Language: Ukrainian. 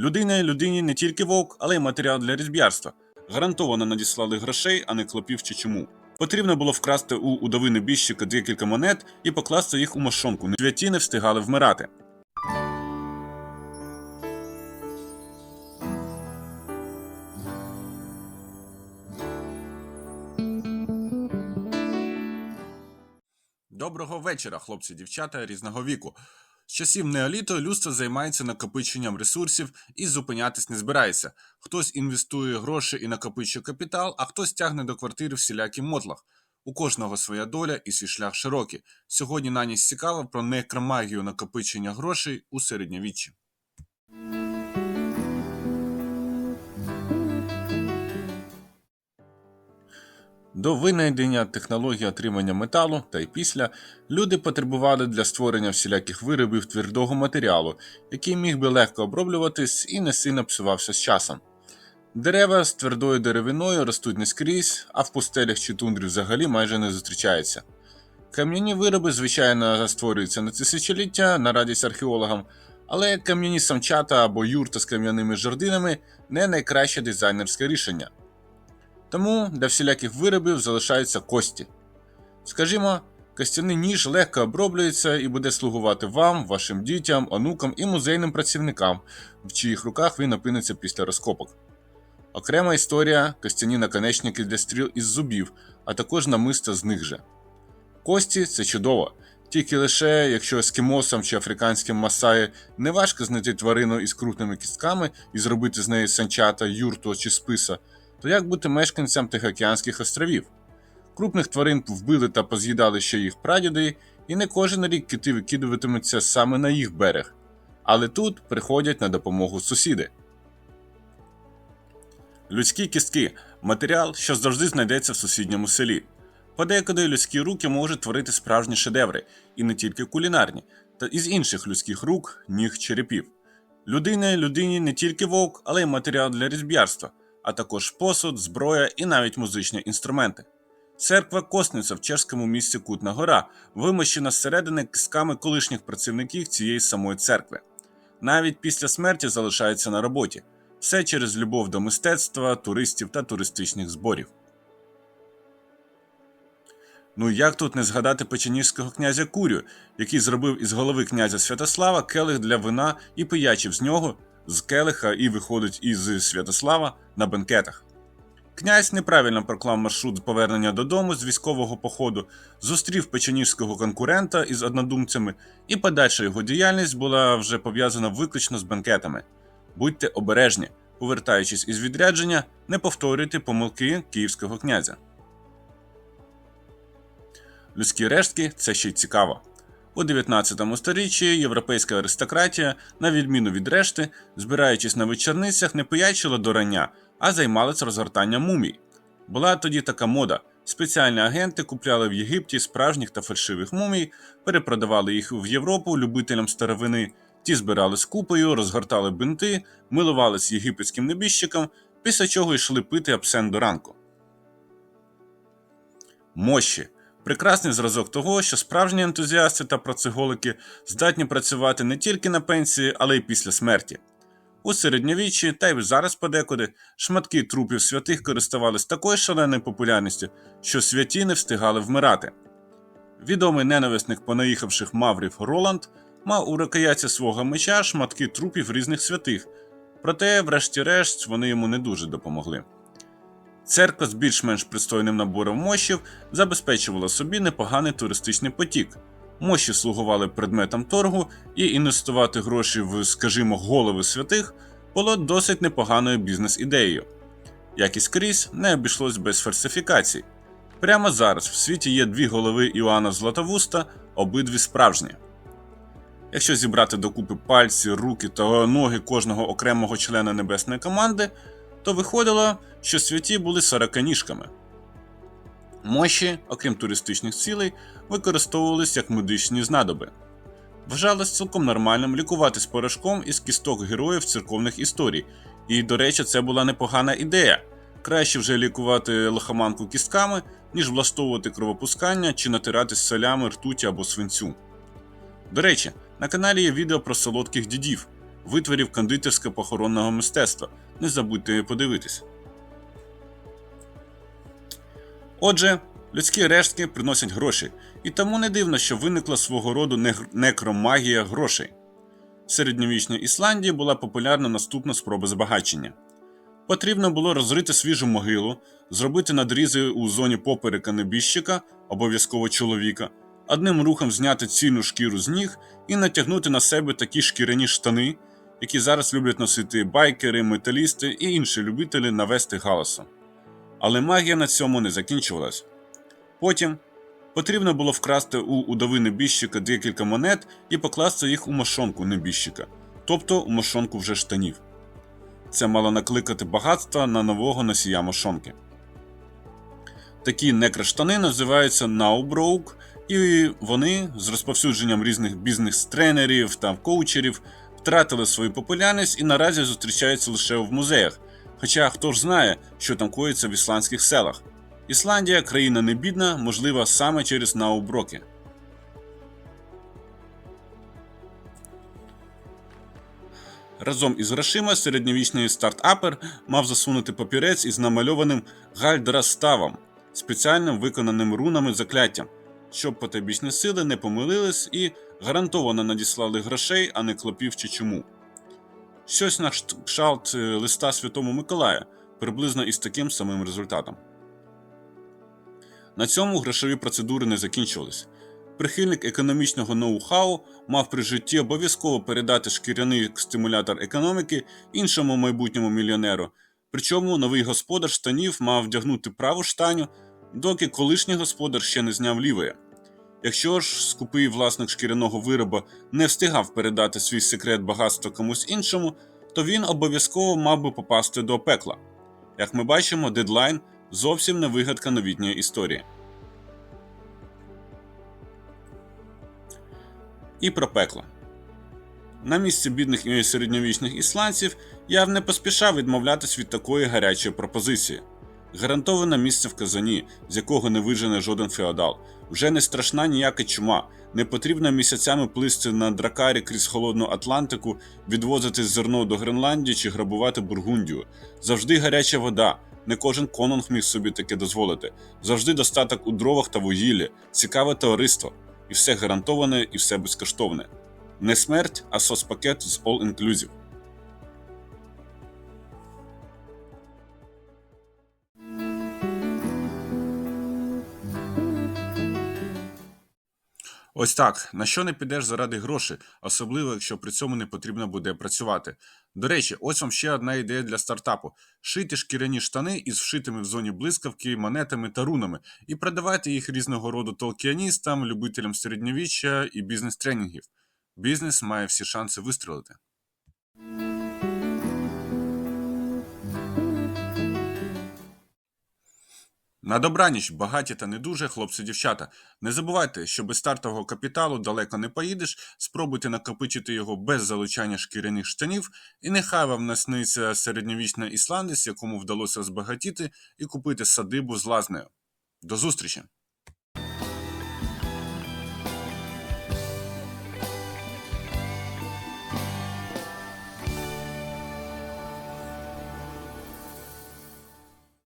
Людина людині не тільки вовк, але й матеріал для різб'ярства. Гарантовано надіслали грошей, а не клопів чи чому. Потрібно було вкрасти у удови небіжчика декілька монет і покласти їх у мошонку. Святі не встигали вмирати. Доброго вечора, хлопці, дівчата різного віку. З часів неоліту людство займається накопиченням ресурсів і зупинятись не збирається. Хтось інвестує гроші і накопичує капітал, а хтось тягне до квартири всілякі мотлах. У кожного своя доля і свій шлях широкий. Сьогодні на ніч цікаво про некромагію накопичення грошей у середньовіччі. До винайдення технології отримання металу та й після люди потребували для створення всіляких виробів твердого матеріалу, який міг би легко оброблюватись і не сильно псувався з часом. Дерева з твердою деревиною ростуть не скрізь, а в пустелях чи тундрі взагалі майже не зустрічаються. Кам'яні вироби, звичайно, створюються на тисячоліття на радість археологам, але кам'яні самчата або юрта з кам'яними жердинами не найкраще дизайнерське рішення. Тому для всіляких виробів залишаються кості. Скажімо, костяний ніж легко оброблюється і буде слугувати вам, вашим дітям, онукам і музейним працівникам, в чиїх руках він опиниться після розкопок. Окрема історія костяні наконечники для стріл із зубів, а також намиста з них же. Кості це чудово, тільки лише якщо ескімосам чи африканським масаї не важко знайти тварину із крупними кістками і зробити з неї санчата, юрту чи списа, то як бути мешканцям Тихоокеанських островів? Крупних тварин вбили та поз'їдали ще їх прадіди, і не кожен рік кити викидуватимуться саме на їх берег. Але тут приходять на допомогу сусіди. Людські кістки матеріал, що завжди знайдеться в сусідньому селі. Подекуди людські руки можуть творити справжні шедеври, і не тільки кулінарні, та із інших людських рук, ніг черепів. Людина людині не тільки вовк, але й матеріал для різб'ярства, а також посуд, зброя і навіть музичні інструменти. Церква Косниця в чешському місті Кутна Гора вимощена зсередини кисками колишніх працівників цієї самої церкви. Навіть після смерті залишається на роботі. Все через любов до мистецтва, туристів та туристичних зборів. Ну як тут не згадати печеніжського князя Курю, який зробив із голови князя Святослава келих для вина і пиячив з нього з келиха і виходить із Святослава на бенкетах. Князь неправильно проклав маршрут повернення додому з військового походу, зустрів печеніжського конкурента із однодумцями, і подальша його діяльність була вже пов'язана виключно з бенкетами. Будьте обережні, повертаючись із відрядження, не повторюйте помилки київського князя. Людські рештки це ще й цікаво. У 19 сторіччі європейська аристократія, на відміну від решти, збираючись на вечорницях, не пиячила до рання, а займалась розгортанням мумій. Була тоді така мода. Спеціальні агенти купляли в Єгипті справжніх та фальшивих мумій, перепродавали їх в Європу любителям старовини, ті збирали з купою, розгортали бинти, милувались єгипетським небіжчикам, після чого йшли пити абсент до ранку. Мощі прекрасний зразок того, що справжні ентузіасти та працеголики здатні працювати не тільки на пенсії, але й після смерті. У середньовіччі, та й зараз подекуди, шматки трупів святих користувались такою шаленою популярністю, що святі не встигали вмирати. Відомий ненависник понаїхавших маврів Роланд мав у рукояті свого меча шматки трупів різних святих, проте, врешті-решт, вони йому не дуже допомогли. Церква з більш-менш пристойним набором мощів забезпечувала собі непоганий туристичний потік. Мощі слугували предметом торгу, і інвестувати гроші в, скажімо, голови святих було досить непоганою бізнес-ідеєю. Як і скрізь, не обійшлось без фальсифікацій. Прямо зараз в світі є дві голови Іоанна Златовуста, обидві справжні. Якщо зібрати докупи пальці, руки та ноги кожного окремого члена небесної команди, то виходило, що святі були сороканіжками. Мощі, окрім туристичних цілей, використовувались як медичні знадоби. Вважалось цілком нормальним лікуватись порошком із кісток героїв церковних історій, і, до речі, це була непогана ідея. Краще вже лікувати лихоманку кістками, ніж влаштовувати кровопускання чи натирати з солями ртуті або свинцю. До речі, на каналі є відео про солодких дідів. витворів кондитерсько-похоронного мистецтва. Не забудьте подивитись. Отже, людські рештки приносять гроші, і тому не дивно, що виникла свого роду некромагія грошей. В середньовічній Ісландії була популярна наступна спроба збагачення. Потрібно було розрити свіжу могилу, зробити надрізи у зоні поперека небіжчика, обов'язково чоловіка, одним рухом зняти цільну шкіру з ніг і натягнути на себе такі шкіряні штани, які зараз люблять носити байкери, металісти і інші любителі навести галасу. Але магія на цьому не закінчувалась. Потім потрібно було вкрасти у удови небіжчика декілька монет і покласти їх у мошонку небіжчика, тобто у мошонку вже штанів. Це мало накликати багатства на нового носія мошонки. Такі некроштани називаються науброук, і вони з розповсюдженням різних бізнес-тренерів та коучерів втратили свою популярність і наразі зустрічаються лише в музеях. Хоча хто ж знає, що там коїться в ісландських селах. Ісландія країна не бідна, можливо, саме через науброки. Разом із грошима середньовічний стартапер мав засунути папірець із намальованим гальдраставом, спеціальним виконаним рунами закляттям, щоб потайбічні сили не помилились і гарантовано надіслали грошей, а не клопів чи чому. Щось на кшталт е, листа Святому Миколая, приблизно із таким самим результатом. На цьому грошові процедури не закінчувались. Прихильник економічного ноу-хау мав при житті обов'язково передати шкіряний стимулятор економіки іншому майбутньому мільйонеру. Причому новий господар штанів мав вдягнути праву штаню, доки колишній господар ще не зняв лівої. Якщо ж скупий власник шкіряного вироба не встигав передати свій секрет багатства комусь іншому, то він обов'язково мав би попасти до пекла. Як ми бачимо, дедлайн зовсім не вигадка новітньої історії. І про пекло. На місці бідних і середньовічних ісландців я б не поспішав відмовлятись від такої гарячої пропозиції. Гарантоване місце в казані, з якого не вижене жоден феодал. Вже не страшна ніяка чума, не потрібно місяцями плисти на дракарі крізь холодну Атлантику, відвозити зерно до Гренландії чи грабувати Бургундію. Завжди гаряча вода. Не кожен конунг міг собі таке дозволити. Завжди достаток у дровах та вугіллі, цікаве товариство. І все гарантоване, і все безкоштовне. Не смерть, а соцпакет з All Inclusive. Ось так. На що не підеш заради грошей, особливо якщо при цьому не потрібно буде працювати. До речі, ось вам ще одна ідея для стартапу: шити шкіряні штани із вшитими в зоні блискавки, монетами та рунами, і продавати їх різного роду толкіаністам, любителям середньовіччя і бізнес-тренінгів. Бізнес має всі шанси вистрілити. На добраніч, багаті та не дуже, хлопці-дівчата. Не забувайте, що без стартового капіталу далеко не поїдеш, спробуйте накопичити його без залучання шкіряних штанів, і нехай вам насниться середньовічна ісландець, якому вдалося збагатіти і купити садибу з лазнею. До зустрічі!